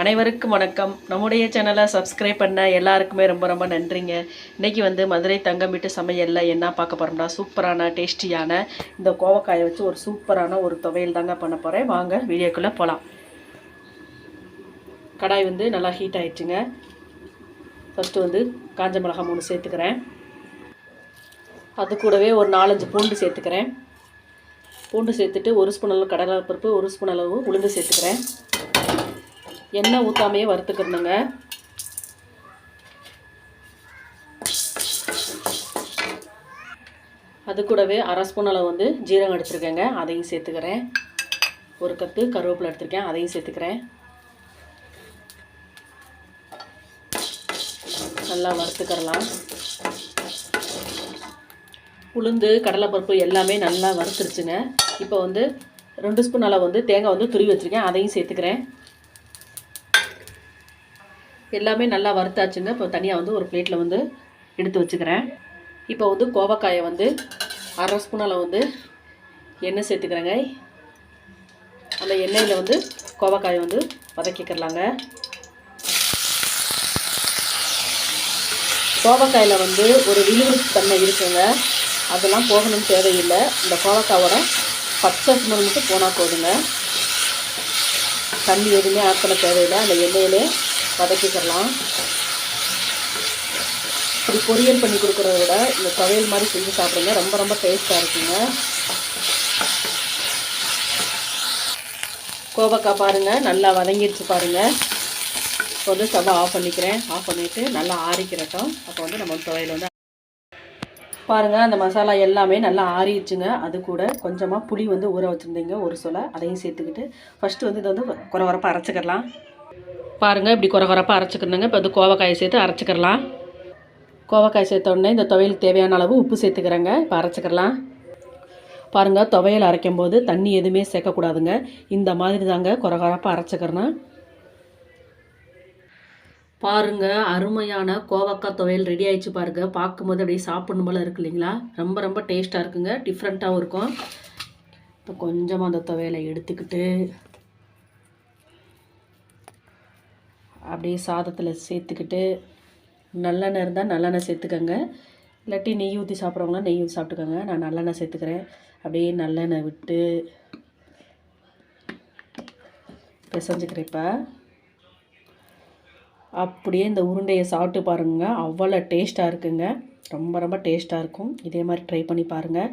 அனைவருக்கும் வணக்கம். நம்முடைய சேனலை சப்ஸ்கிரைப் பண்ண எல்லாருக்குமே ரொம்ப ரொம்ப நன்றிங்க. இன்னைக்கு வந்து மதுரை தங்கம் வீட்டு சமையலில் என்ன பார்க்க போகிறோம்னா சூப்பரான டேஸ்டியான இந்த கோவக்காயை வச்சு ஒரு சூப்பரான ஒரு துவையல் தாங்க பண்ண போகிறேன் வாங்க வீடியோக்குள்ளே போகலாம் கடாய் வந்து நல்லா ஹீட் ஆகிடுச்சுங்க ஃபஸ்ட்டு வந்து காஞ்ச மிளகாய் மூணு சேர்த்துக்கிறேன். அது கூடவே ஒரு நாலஞ்சு பூண்டு சேர்த்துக்கிறேன். பூண்டு சேர்த்துட்டு ஒரு ஸ்பூன் அளவு கடலை பருப்பு ஒரு ஸ்பூன் அளவு உளுந்து சேர்த்துக்கிறேன். எண்ணெய் ஊற்றாமையே வறுத்துக்கிறணுங்க. அது கூடவே அரை ஸ்பூன் அளவு வந்து ஜீரகம் எடுத்துருக்கேங்க. அதையும் சேர்த்துக்கிறேன். ஒரு கப்பு கருவேப்பிலை எடுத்திருக்கேன். அதையும் சேர்த்துக்கிறேன். நல்லா வறுத்துக்கிறலாம் உளுந்து கடலைப்பருப்பு எல்லாமே நல்லா வறுத்துருச்சுங்க. இப்போ வந்து ரெண்டு ஸ்பூன் அளவு வந்து தேங்காய் வந்து துருவி வச்சுருக்கேன். அதையும் சேர்த்துக்கிறேன். எல்லாமே நல்லா வறுத்தாச்சுங்க. இப்போ தனியாக வந்து ஒரு பிளேட்டில் வந்து எடுத்து வச்சுக்கிறேன். இப்போ வந்து கோவக்காயை வந்து அரை ஸ்பூன் அளவு வந்து எண்ணெய் சேர்த்துக்கிறேங்க. அந்த எண்ணெயில் வந்து கோவக்காயை வந்து வதக்கிக்கிறலாங்க கோவக்காயில் வந்து ஒரு விழுவிழுப்பு தன்மை இருக்குங்க. அதெல்லாம் போகணும்னு தேவையில்லை. இந்த கோவக்காவோட பச்சை ஸ்மெல் மட்டும் போனால் போதுங்க. தண்ணி எதுவுமே ஆட் பண்ண தேவையில்லை. அந்த எண்ணெயிலே வதக்கிக்கிறலாம் இப்படி பொரியல் பண்ணி கொடுக்குறத விட இந்த துவையல் மாதிரி செஞ்சு சாப்பிடுங்க. ரொம்ப ரொம்ப டேஸ்ட்டாக இருக்குங்க. கோவக்காய் பாருங்கள் நல்லா வதங்கிடுச்சு பாருங்கள் இப்போ வந்து ஸ்டவ்வை ஆஃப் பண்ணிக்கிறேன். ஆஃப் பண்ணிவிட்டு நல்லா ஆறிக்கிறட்டும் அப்போ வந்து நம்ம துவையல் வந்து பாருங்கள் அந்த மசாலா எல்லாமே நல்லா ஆறிடுச்சுங்க. அது கூட கொஞ்சமாக புளி வந்து ஊற வச்சுருந்தீங்க. ஒரு சொலை. அதையும் சேர்த்துக்கிட்டு ஃபஸ்ட்டு வந்து இதை வந்து குறை குறப்பாக அரைச்சிக்கலாம் பாருங்கள் இப்படி குறை குறப்பாக அரைச்சிக்கணுங்க இப்போ வந்து கோவக்காயை சேர்த்து அரைச்சிக்கிறலாம். கோவக்காய் சேர்த்த உடனே இந்த துவையல் தேவையான அளவு உப்பு சேர்த்துக்கிறேங்க. இப்போ அரைச்சிக்கிறலாம். பாருங்கள் துவையல் அரைக்கும் போது தண்ணி எதுவுமே சேர்க்கக்கூடாதுங்க. இந்த மாதிரி தாங்க குறை குறப்பாக அரைச்சிக்கிறேன் பாருங்க அருமையான கோவக்காய் துவையல் ரெடி ஆயிடுச்சு பாருங்க. பார்க்கும்போது அப்படியே சாப்பிடணும் போல இருக்கு இல்லைங்களா? ரொம்ப ரொம்ப டேஸ்ட்டாக இருக்குங்க. டிஃப்ரெண்ட்டாகவும் இருக்கும். இப்போ கொஞ்சமாக அந்த துவையலை எடுத்துக்கிட்டு அப்படியே சாதத்தில் சேர்த்துக்கிட்டு நல்லெண்ணெய் இருந்தால் நல்லெண்ணெய் சேர்த்துக்கோங்க. இல்லாட்டி நெய் ஊற்றி சாப்பிட்றவங்களாம் நெய் ஊற்றி சாப்பிட்டுக்கோங்க. நான் நல்லெண்ணெய் சேர்த்துக்கிறேன். அப்படியே நல்லெண்ணெய் விட்டு பிசைஞ்சுக்கிறேன் இப்போ. அப்படியே இந்த உருண்டையை சாப்பிட்டு பாருங்கள் அவ்வளோ டேஸ்ட்டாக இருக்குங்க. ரொம்ப ரொம்ப டேஸ்ட்டாக இருக்கும். இதே மாதிரி ட்ரை பண்ணி பாருங்கள்